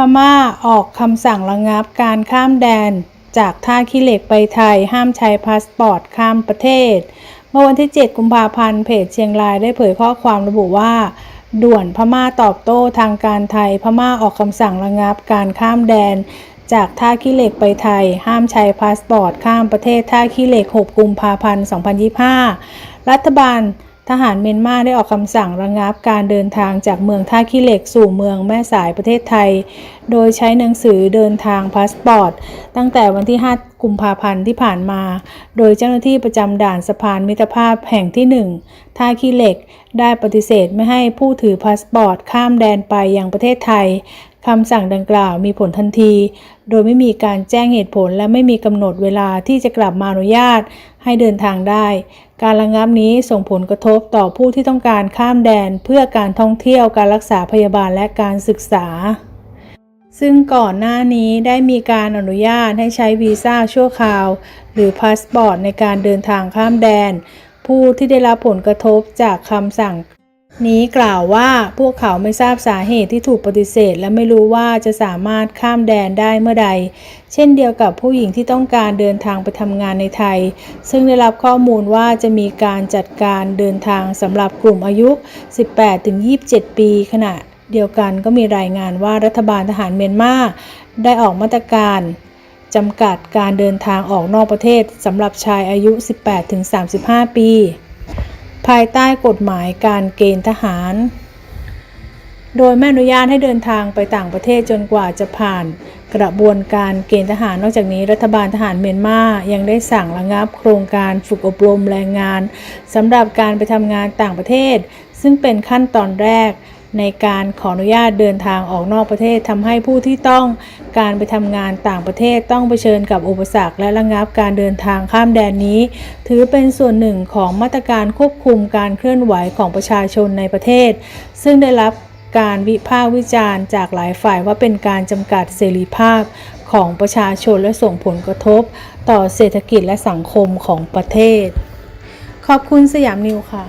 พม่าออกคำสั่งระงับการข้ามแดน จากท่าขี้เหล็กไปไทยห้ามใช้พาสปอร์ตข้ามประเทศ เมื่อวันที่ 7 กุมภาพันธ์เพจเชียงรายได้เผยข้อความระบุว่า ด่วนพม่าตอบโต้ทางการไทยพม่าออกคำสั่งระงับการข้ามแดน จากท่าขี้เหล็กไปไทย ห้ามใช้พาสปอร์ตข้ามประเทศท่าขี้เหล็ก 6 กุมภาพันธ์ 2025 รัฐบาล ทหารเมียนมาได้ออกคำสั่งระงับการเดินทางจากเมืองท่าขี้เหล็กสู่เมืองแม่สายประเทศไทย โดยใช้หนังสือเดินทางพาสปอร์ต ตั้งแต่วันที่ 5 กุมภาพันธ์ที่ผ่านมา โดยเจ้าหน้าที่ประจำด่านสะพานมิตรภาพแห่งที่ 1 ท่าขี้เหล็กได้ปฏิเสธไม่ให้ผู้ถือพาสปอร์ตข้ามแดนไปยังประเทศไทยคำสั่งดังกล่าวมีผลทันที โดยไม่มีการแจ้งเหตุผลและไม่มีกำหนดเวลาที่จะกลับมาอนุญาต ให้เดินทางได้ การระงับนี้ส่งผลกระทบต่อผู้ที่ต้องการข้ามแดนเพื่อการท่องเที่ยวการรักษาพยาบาลและการศึกษา ซึ่งก่อนหน้านี้ได้มีการอนุญาตให้ใช้วีซ่าชั่วคราว หรือพาสปอร์ตในการเดินทางข้ามแดน ผู้ที่ได้รับผลกระทบจากคำสั่ง นี้กล่าวว่าพวกเขาไม่ทราบสาเหตุที่ถูกปฏิเสธ และไม่รู้ว่าจะสามารถข้ามแดนได้เมื่อใด เช่นเดียวกับผู้หญิงที่ต้องการเดินทางไปทำงานในไทย ซึ่งได้รับข้อมูลว่าจะมีการจัดการเดินทางสำหรับกลุ่มอายุ 18-27 ปีขณะเดียวกันก็มีรายงานว่ารัฐบาลทหารเมียนมาได้ออกมาตรการจำกัดการเดินทางออกนอกประเทศสำหรับชายอายุ 18-35 ปี ภายใต้กฎหมายการเกณฑ์ทหาร โดยไม่อนุญาตให้เดินทางไปต่างประเทศจนกว่าจะผ่านกระบวนการเกณฑ์ทหาร นอกจากนี้รัฐบาลทหารเมียนมายังได้สั่งระงับโครงการฝึกอบรมแรงงานสำหรับการไปทำงานต่างประเทศ ซึ่งเป็นขั้นตอนแรก ในการขออนุญาตเดินทางออกนอกประเทศทำให้ผู้ที่ต้องการไปทำงานต่างประเทศต้องเผชิญกับอุปสรรคและระงับการเดินทางข้ามแดนนี้ ถือเป็นส่วนหนึ่งของมาตรการควบคุมการเคลื่อนไหวของประชาชนในประเทศ ซึ่งได้รับการวิพากษ์วิจารณ์จากหลายฝ่ายว่าเป็นการจำกัดเสรีภาพของประชาชนและส่งผลกระทบ ต่อเศรษฐกิจและสังคมของประเทศ ขอบคุณสยามนิวค่ะ